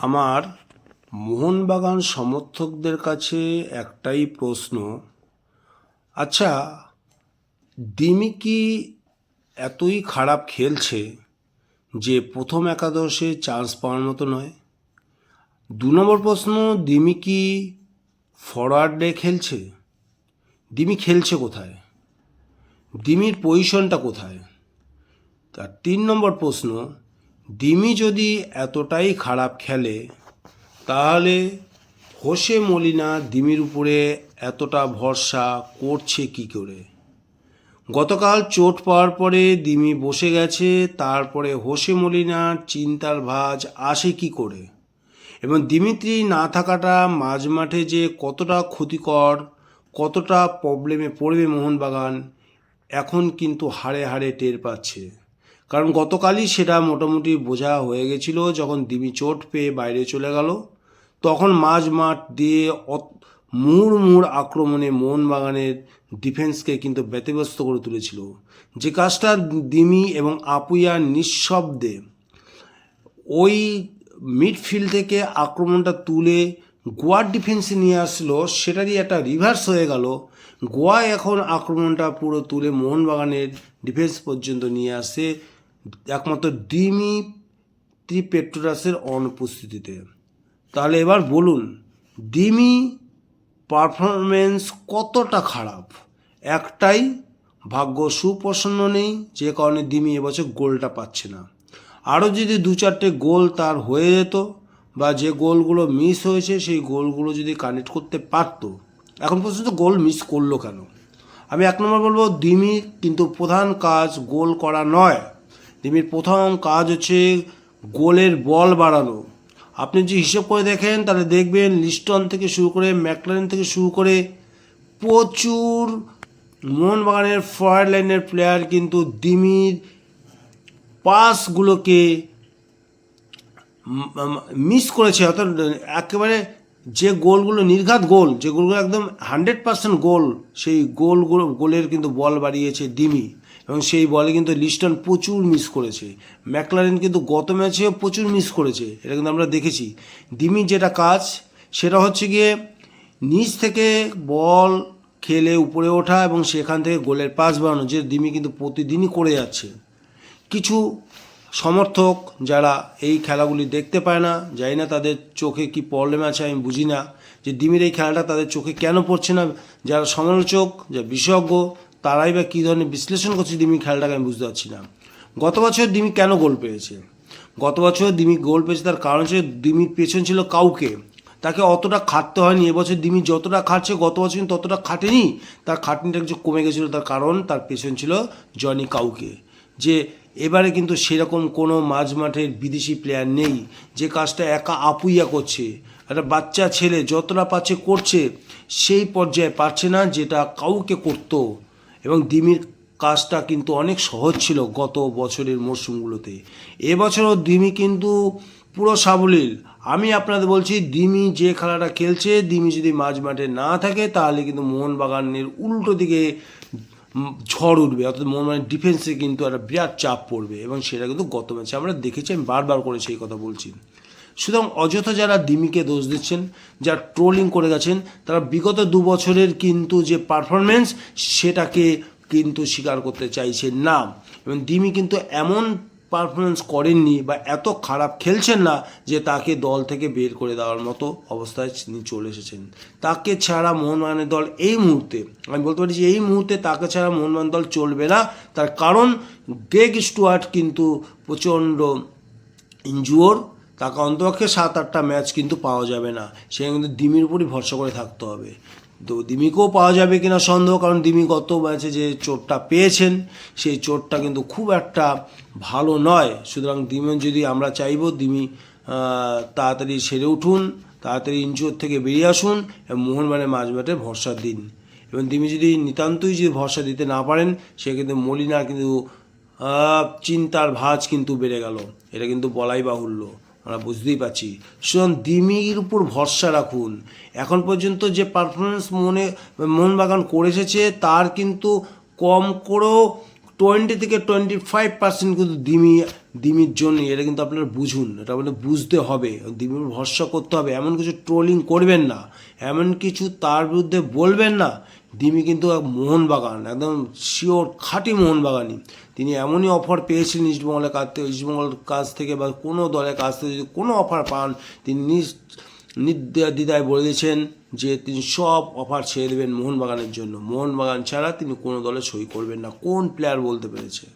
আমার মোহনবাগান সমর্থকদের কাছে একটাই প্রশ্ন। আচ্ছা দিমি কি এতই খারাপ খেলছে যে প্রথম একাদশে চান্স পাওয়ার মতো নয়? দু নম্বর প্রশ্ন দিমি কি ফরওয়ার্ডে খেলছে? দিমি খেলছে কোথায়? দিমির পজিশনটা কোথায়? তার তিন নম্বর প্রশ্ন দিমি যদি এতটাই খারাপ খেলে, তাহলে হোসে মলিনা ডিমির উপরে এতটা ভরসা করছে কি করে? গতকাল চোট পাওয়ার পরে দিমি বসে গেছে, তারপরে হোসে মলিনার চিন্তার ভাঁজ আসে কি করে? এবং দিমিত্রি না থাকাটা মাঝ মাঠে যে কতটা ক্ষতিকর, কতটা প্রবলেমে পড়বে মোহনবাগান, এখন কিন্তু হাড়ে হাড়ে টের পাচ্ছে। কারণ গতকালই সেটা মোটামুটি বোঝা হয়ে গেছিল যখন দিমি চোট পেয়ে বাইরে চলে গেল। তখন মাঝ মাঠ দিয়ে মুড় মুড় আক্রমণে মোহনবাগানের ডিফেন্সকে কিন্তু ব্যতিব্যস্ত করে তুলেছিল। যে কাজটা দিমি এবং আপুইয়া নিঃশব্দে ওই মিডফিল্ড থেকে আক্রমণটা তুলে গোয়ার ডিফেন্সে নিয়ে আসলো, সেটারই একটা রিভার্স হয়ে গেল। গোয়া এখন আক্রমণটা পুরো তুলে মোহনবাগানের ডিফেন্স পর্যন্ত নিয়ে আসে। একমাত্র ডিমি ত্রিপেট্রোরাসের অনুপস্থিতিতে। তাহলে এবার বলুন, ডিমি পারফরমেন্স কতটা খারাপ? একটাই ভাগ্য সুপ্রসন্ন নেই, যে কারণে দিমি এবছর গোলটা পাচ্ছে না। আরও যদি দু চারটে গোল তার হয়ে যেত বা যে গোলগুলো মিস হয়েছে, সেই গোলগুলো যদি কানেক্ট করতে পারতো, এখন পর্যন্ত গোল মিস করল কেন? আমি এক নম্বর বলব দিমির কিন্তু প্রধান কাজ গোল করা নয়। দিমির প্রথম কাজ হচ্ছে গোলের বল বাড়ানো। আপনি যদি হিসেব করে দেখেন, তাহলে দেখবেন লিস্টন থেকে শুরু করে ম্যাকলারেন থেকে শুরু করে প্রচুর মোহনবাগানের ফরওয়ার্ড লাইনের প্লেয়ার কিন্তু দিমির পাসগুলোকে মিস করেছে। অর্থাৎ একেবারে যে গোলগুলো নির্ঘাত গোল, যে গোলগুলো একদম হান্ড্রেড পার্সেন্ট গোল, সেই গোলগুলো, গোলের কিন্তু বল বাড়িয়েছে ডিমি এবং সেই বলে কিন্তু লিস্টন প্রচুর মিস করেছে। ম্যাকলারেন কিন্তু গত ম্যাচেও প্রচুর মিস করেছে, এটা কিন্তু আমরা দেখেছি। ডিমি যেটা কাজ, সেটা হচ্ছে গিয়ে নিচ থেকে বল খেলে উপরে ওঠা এবং সেখান থেকে গোলের পাস বাড়ানো, যে ডিমি কিন্তু প্রতিদিনই করে যাচ্ছে। কিছু সমর্থক যারা এই খেলাগুলি দেখতে পায় না, জানি না তাদের চোখে কি প্রবলেম আছে আমি বুঝি না। যে ডিমির এই খেলাটা তাদের চোখে কেন পড়ছে না? যারা সমালোচক যা বিশেষজ্ঞ, তারাই বা কী ধরনের বিশ্লেষণ করছে ডিমির খেলাটাকে আমি বুঝতে পারছি না। গত বছর ডিমি কেন গোল পেয়েছে? গত বছর দিমি গোল পেয়েছে তার কারণ হচ্ছে ডিমির পেছন ছিল কাউকে। তাকে অতটা খাটতে হয়নি। এবছর দিমি যতটা খাটছে, গত বছর কিন্তু ততটা খাটেনি। তার খাটনিটা কিছু কমে গেছিল তার কারণ তার পেছন ছিল জনি কাউকে। যে এবারে কিন্তু সেরকম কোনো মাঝ মাঠের বিদেশি প্লেয়ার নেই। যে কাজটা একা আপুইয়া করছে, একটা বাচ্চা ছেলে যতটা পাচ্ছে করছে, সেই পর্যায়ে পারছে না যেটা কাউকে করতো। এবং ডিমির কাজটা কিন্তু অনেক সহজ ছিল গত বছরের মরশুমগুলোতে। এবছরও ডিমি কিন্তু পুরো সাবলীল। আমি আপনাদের বলছি দিমি যে খেলাটা খেলছে দিমি যদি মাঝ মাঠে না থাকে, তাহলে কিন্তু মোহনবাগানের উল্টো দিকে ঝড় উঠবে, অর্থাৎ মানে ডিফেন্সে কিন্তু একটা বিরাট চাপ পড়বে এবং সেটা কিন্তু গত ম্যাচে আমরা দেখেছি, আমি বারবার করে সেই কথা বলছি। সুতরাং অযথা যারা দিমিকে দোষ দিচ্ছেন, যারা ট্রোলিং করে গেছেন, তারা বিগত দু বছরের কিন্তু যে পারফরমেন্স সেটাকে কিন্তু স্বীকার করতে চাইছেন না। এবং দিমি কিন্তু এমন পারফরমেন্স করেননি বা এত খারাপ খেলছেন না যে তাকে দল থেকে বের করে দেওয়ার মতো অবস্থায় তিনি চলে এসেছেন। তাকে ছাড়া মোহনবাগানের দল এই মুহূর্তে, আমি বলতে পারি যে এই মুহূর্তে তাকে ছাড়া মোহনবাগান দল চলবে না। তার কারণ, গ্রেগ স্টুয়ার্ট কিন্তু প্রচণ্ড ইনজুয়োর, তাকে অন্তপক্ষে সাত আটটা ম্যাচ কিন্তু পাওয়া যাবে না। সে কিন্তু দিমির উপরই ভরসা করে থাকতে হবে। তো দিমিকেও পাওয়া যাবে কিনা সন্দেহ, কারণ দিমি গত ম্যাচে যে চোটটা পেয়েছেন, সেই চোটটা কিন্তু খুব একটা ভালো নয়। সুতরাং দিমি যদি আমরা চাইব দিমি তাড়াতাড়ি সেরে উঠুন, তাড়াতাড়ি ইনজুর থেকে বেরিয়ে আসুন এবং মোহনবাগানের মাঝ মাঠে ভরসা দিন। এবং দিমি যদি নিতান্তই যদি ভরসা দিতে না পারেন, সে কিন্তু মলিনার কিন্তু চিন্তার ভাঁজ কিন্তু বেড়ে গেল। এটা কিন্তু বলাই বাহুল্য। আমরা বুঝতেই পারছি। সুতরাং দিমির উপর ভরসা রাখুন। এখন পর্যন্ত যে পারফরমেন্স মনে মোহনবাগান করে এসেছে, তার কিন্তু কম করেও টোয়েন্টি থেকে টোয়েন্টি ফাইভ পার্সেন্ট কিন্তু দিমি, দিমির জন্য এটা কিন্তু আপনারা বুঝুন। এটা আপনাদের বুঝতে হবে। দিমির ভরসা করতে হবে। এমন কিছু ট্রোলিং করবেন না। এমন কিছু তার বিরুদ্ধে বলবেন না দিমি কিন্তু এক মোহনবাগান, একদম শিওর খাঁটি মোহনবাগানই। তিনি এমনই অফার পেয়েছিলেন ইস্টবেঙ্গলের কাছ থেকে ইস্টবেঙ্গলের কাছ থেকে বা কোনো দলের কাছ থেকে যদি কোনো অফার পান, তিনি নিজ বলে দিয়েছেন যে তিনি সব অফার ছেড়ে দেবেন মোহনবাগানের জন্য। মোহনবাগান ছাড়া তিনি কোনো দলে সই করবেন না। কোন প্লেয়ার বলতে পেরেছে?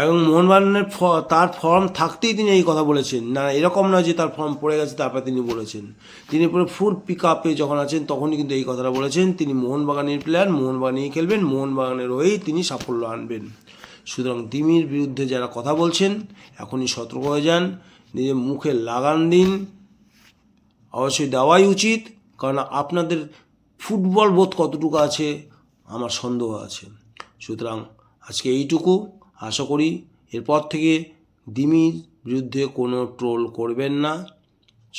এবং মোহনবাগানের তার ফর্ম থাকতেই তিনি এই কথা বলেছেন। না, এরকম নয় যে তার ফর্ম পড়ে গেছে, তারপর তিনি বলেছেন। তিনি পুরো ফুল পিক আপে যখন আছেন, তখনই কিন্তু এই কথাটা বলেছেন, তিনি মোহনবাগানের প্লেয়ার মোহনবাগানেই খেলবেন, মোহনবাগানের হয়েই তিনি সাফল্য আনবেন। সুতরাং দিমির বিরুদ্ধে যারা কথা বলছেন, এখনই সতর্ক হয়ে যান, নিজের মুখে লাগান দিন। অবশ্যই দেওয়াই উচিত, কারণ আপনাদের ফুটবল বোধ কতটুকু আছে, আমার সন্দেহ আছে। সুতরাং আজকে এইটুকু। আশা করি এরপর থেকে দিমির বিরুদ্ধে কোনো ট্রোল করবেন না।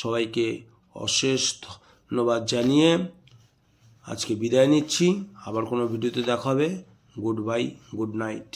সবাইকে অশেষ ধন্যবাদ জানিয়ে আজকে বিদায় নিচ্ছি। আবার কোনো ভিডিওতে দেখা হবে। Good bye, good night.